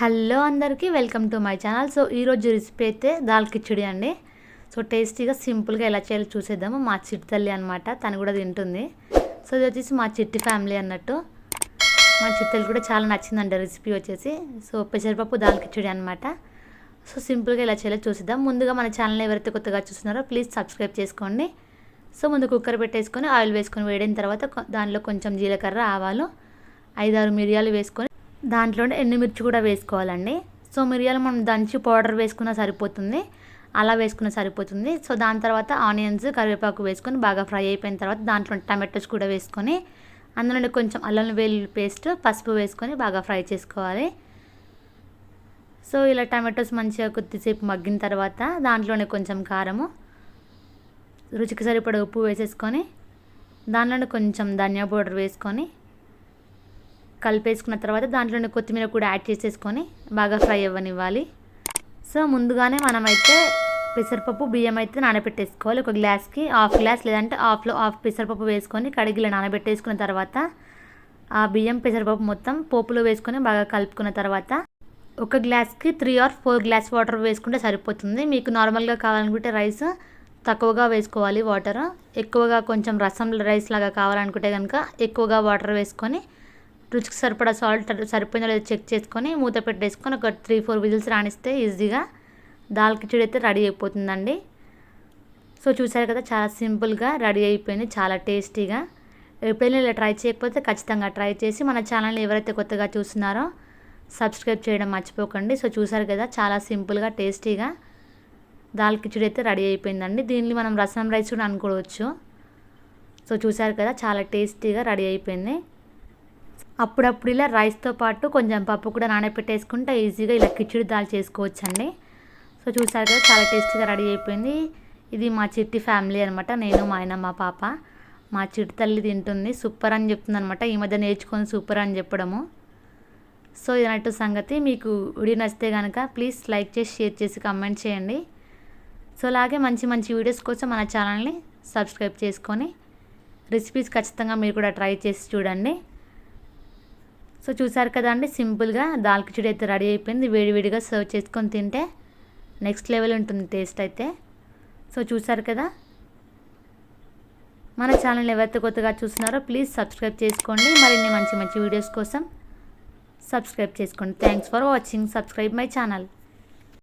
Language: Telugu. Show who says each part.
Speaker 1: హలో అందరికీ welcome to my channel. So ఈరోజు రెసిపీ అయితే దాల్ కిచిడి అండి. సో టేస్టీగా సింపుల్గా ఎలా చేయాలో చూసేద్దాము. మా చిట్టి తల్లి అనమాట తను కూడా తింటుంది. సో ఇది వచ్చేసి మా చిట్టి ఫ్యామిలీ అన్నట్టు. మా చిట్టలు కూడా చాలా నచ్చిందండి రెసిపీ వచ్చేసి. సో పెసరపప్పు దాల్ కిచిడి అనమాట సో సింపుల్గా ఎలా చేయాలో చూసిద్దాం. ముందుగా మన ఛానల్ ఎవరైతే కొత్తగా చూస్తున్నారో ప్లీజ్ సబ్స్క్రైబ్ చేసుకోండి. సో ముందు కుక్కర్ పెట్టేసుకొని ఆయిల్ వేసుకొని వేడిన తర్వాత దానిలో కొంచెం జీలకర్ర ఆవాలు ఐదారు మిరియాలు వేసుకొని దాంట్లోనే ఎండుమిర్చి కూడా వేసుకోవాలండి. సో మిరియాలు మనం దంచి పౌడర్ వేసుకున్నా సరిపోతుంది. అలా వేసుకున్న సరిపోతుంది. సో దాని తర్వాత ఆనియన్స్ కరివేపాకు వేసుకొని బాగా ఫ్రై అయిపోయిన తర్వాత దాంట్లో టమాటోస్ కూడా వేసుకొని అందులో కొంచెం అల్లం వెల్లుల్లి పేస్ట్ పసుపు వేసుకొని బాగా ఫ్రై చేసుకోవాలి. సో ఇలా టమాటోస్ మంచిగా కొద్దిసేపు మగ్గిన తర్వాత దాంట్లోనే కొంచెం కారము రుచికి సరిపడ ఉప్పు వేసేసుకొని దాంట్లోనే కొంచెం ధనియా పౌడర్ వేసుకొని కలిపేసుకున్న తర్వాత దాంట్లోనే కొత్తిమీర కూడా యాడ్ చేసేసుకొని బాగా ఫ్రై అవ్వనివ్వాలి. సో ముందుగానే మనమైతే పెసరపప్పు బియ్యం అయితే నానబెట్టేసుకోవాలి. ఒక గ్లాస్కి హాఫ్ గ్లాస్ లేదంటే హాఫ్లో హాఫ్ పెసరపప్పు వేసుకొని కడిగిలో నానబెట్టేసుకున్న తర్వాత ఆ బియ్యం పెసరపప్పు మొత్తం పోపులో వేసుకొని బాగా కలుపుకున్న తర్వాత ఒక గ్లాస్కి three or four glass water వేసుకుంటే సరిపోతుంది. మీకు నార్మల్గా కావాలనుకుంటే రైస్ తక్కువగా వేసుకోవాలి వాటర్. ఎక్కువగా కొంచెం రసం రైస్ లాగా కావాలనుకుంటే కనుక ఎక్కువగా వాటర్ వేసుకొని రుచికి సరిపడా సాల్ట్ సరిపోయిందో లేదో చెక్ చేసుకొని మూత పెట్టేసుకొని ఒక త్రీ ఫోర్ విజిల్స్ రాణిస్తే ఈజీగా దాల్ కిచడి అయితే రెడీ అయిపోతుందండి. సో చూసారు కదా చాలా సింపుల్గా రెడీ అయిపోయింది చాలా టేస్టీగా. ఎప్పుడైనా ఇలా ట్రై చేయకపోతే ఖచ్చితంగా ట్రై చేసి మన ఛానల్ని ఎవరైతే కొత్తగా చూస్తున్నారో సబ్స్క్రైబ్ చేయడం మర్చిపోకండి. సో చూసారు కదా చాలా సింపుల్గా టేస్టీగా దాల్ కిచడి అయితే రెడీ అయిపోయిందండి. దీన్ని మనం రసం రైస్ కూడా అనుకోవచ్చు. సో చూసారు కదా చాలా టేస్టీగా రెడీ అయిపోయింది. అప్పుడప్పుడు ఇలా రైస్తో పాటు కొంచెం పప్పు కూడా నానబెట్టేసుకుంటే ఈజీగా ఇలా కిచిడి దాల్ చేసుకోవచ్చండి. సో చూసారు కదా చాలా టేస్టీగా రెడీ అయిపోయింది. ఇది మా చిట్టి ఫ్యామిలీ అనమాట నేను మా ఆయన మా పాప. మా చిట్టి తల్లి తింటుంది సూపర్ అని చెప్తుంది అనమాట ఈ మధ్య నేర్చుకొని సూపర్ అని చెప్పడము. సో ఇదన్నట్టు సంగతి. మీకు వీడియో నచ్చితే కనుక ప్లీజ్ లైక్ చేసి షేర్ చేసి కమెంట్ చేయండి. సో అలాగే మంచి మంచి వీడియోస్ కోసం మన ఛానల్ని సబ్స్క్రైబ్ చేసుకొని రెసిపీస్ ఖచ్చితంగా మీరు కూడా ట్రై చేసి చూడండి. సో చూసారు కదా అండి సింపుల్గా దాల్ కిచడి అయితే రెడీ అయిపోయింది. వేడివేడిగా సర్వ్ చేసుకొని తింటే నెక్స్ట్ లెవెల్ ఉంటుంది టేస్ట్ అయితే. సో చూసారు కదా మన ఛానల్ ఎవరైతే కొత్తగా చూస్తున్నారో ప్లీజ్ సబ్స్క్రైబ్ చేసుకోండి. మరిన్ని మంచి మంచి వీడియోస్ కోసం సబ్స్క్రైబ్ చేసుకోండి. Thanks for watching subscribe my channel